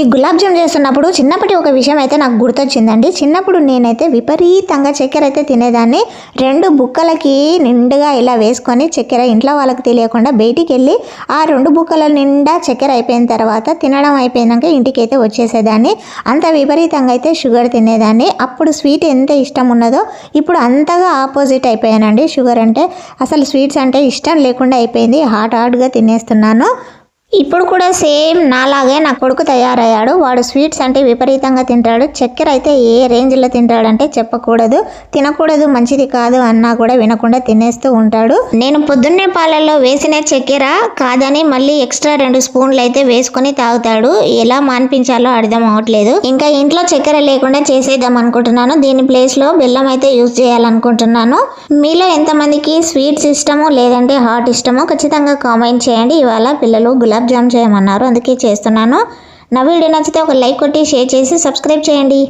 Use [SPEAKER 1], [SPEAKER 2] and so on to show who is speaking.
[SPEAKER 1] ఈ గులాబ్ జామ్ చేస్తున్నప్పుడు చిన్నప్పటి ఒక విషయం అయితే నాకు గుర్తొచ్చిందండి. చిన్నప్పుడు నేనైతే విపరీతంగా చక్కెర అయితే తినేదాన్ని. రెండు బుక్కలకి నిండుగా ఇలా వేసుకొని చక్కెర ఇంట్లో వాళ్ళకి తెలియకుండా బయటికి వెళ్ళి ఆ రెండు బుక్కల నిండా చక్కెర అయిపోయిన తర్వాత తినడం అయిపోయినాక ఇంటికి అయితే వచ్చేసేదాన్ని. అంత విపరీతంగా అయితే షుగర్ తినేదాన్ని. అప్పుడు స్వీట్ ఎంత ఇష్టం ఉన్నదో ఇప్పుడు అంతగా ఆపోజిట్ అయిపోయానండి షుగర్ అంటే. అసలు స్వీట్స్ అంటే ఇష్టం లేకుండా అయిపోయింది. హాట్ హాట్గా తినేస్తున్నాను. ఇప్పుడు కూడా సేమ్ నాలాగే నా కొడుకు తయారయ్యాడు. వాడు స్వీట్స్ అంటే విపరీతంగా తింటాడు. చక్కెర అయితే ఏ రేంజ్లో తింటాడంటే చెప్పకూడదు. తినకూడదు మంచిది కాదు అన్నా కూడా వినకుండా తినేస్తూ ఉంటాడు. నేను పొద్దున్నే పాలల్లో వేసిన చక్కెర కాదని మళ్ళీ ఎక్స్ట్రా రెండు స్పూన్లు అయితే వేసుకొని తాగుతాడు. ఎలా మాన్పించాలో అర్థం అవట్లేదు. ఇంకా ఇంట్లో చక్కెర లేకుండా చేసేద్దాం అనుకుంటున్నాను. దీని ప్లేస్లో బెల్లం అయితే యూజ్ చేయాలనుకుంటున్నాను. మీలో ఎంతమందికి స్వీట్స్ ఇష్టమో లేదంటే హాట్ ఇష్టమో ఖచ్చితంగా కామెంట్ చేయండి. ఇవాళ పిల్లలు గులాబ్ జామ్ చేయమన్నారు. అందుకే చేస్తున్నాను. నా వీడియో నచ్చితే ఒక లైక్ కొట్టి షేర్ చేసి సబ్స్క్రైబ్ చేయండి.